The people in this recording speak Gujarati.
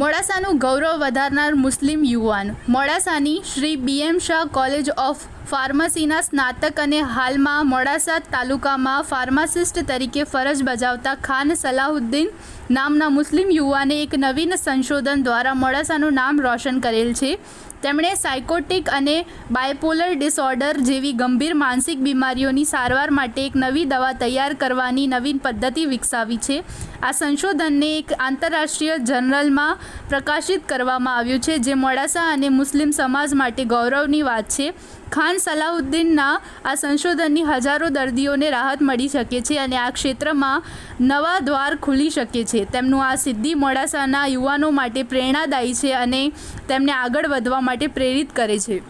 મોડાસાનું ગૌરવ વધારનાર મુસ્લિમ યુવાન. મોડાસાની Shri BM Shah college of ફાર્મસીના સ્નાતક અને હાલમાં મોડાસા તાલુકામાં ફાર્માસિસ્ટ તરીકે ફરજ બજાવતા ખાન સલાહુદ્દીન નામના મુસ્લિમ યુવાને એક નવીન સંશોધન દ્વારા મોડાસાનું નામ રોશન કરેલ છે. તેમણે સાયકોટિક અને બાયપોલર ડિસઓર્ડર જેવી ગંભીર માનસિક બીમારીઓની સારવાર માટે એક નવી દવા તૈયાર કરવાની નવીન પદ્ધતિ વિકસાવી છે. આ સંશોધનને એક આંતરરાષ્ટ્રીય જર્નલમાં પ્રકાશિત કરવામાં આવ્યું છે, જે મોડાસા અને મુસ્લિમ સમાજ માટે ગૌરવની વાત છે. ખાન સલાહુદ્દીનના આ સંશોધનની હજારો દર્દીઓને રાહત મળી શકે છે અને આ ક્ષેત્રમાં નવા દ્વાર ખુલી શકે છે. તેમનું આ સિદ્ધિ મોડાસાના યુવાનો માટે પ્રેરણાદાયી છે અને તેમને આગળ વધવા માટે પ્રેરિત કરે છે.